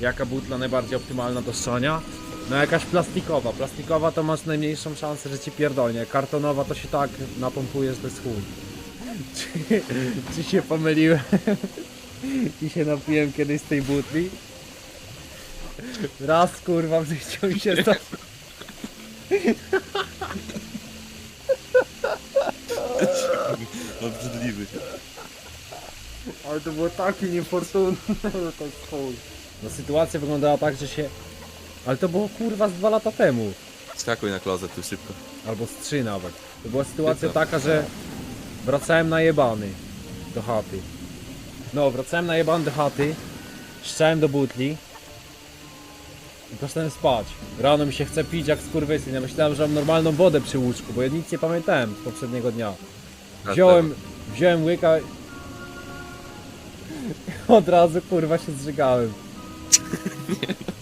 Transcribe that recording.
jaka butla najbardziej optymalna do ssania. No jakaś plastikowa. Plastikowa to masz najmniejszą szansę, że ci pierdolnie. Kartonowa to się tak napompuje, że to jest chuj. Czy, czy się pomyliłem? I się napiłem kiedyś z tej butli? Raz kurwa w życiu mi się to... Obrzydliwy. Ale to było takie niefortunne, że to jest chuj. No sytuacja wyglądała tak, że się... Ale to było kurwa z dwa lata temu. Skakuj na klozet tu szybko. Albo z trzy nawet. To była sytuacja taka, że wracałem najebany do chaty. No, wracałem najebany do chaty, szczałem do butli i poszedłem spać. Rano mi się chce pić jak skurwysyn. Ja myślałem, że mam normalną wodę przy łóżku, bo ja nic nie pamiętałem z poprzedniego dnia. Wziąłem, wziąłem łyka i od razu kurwa się zżygałem. yeah.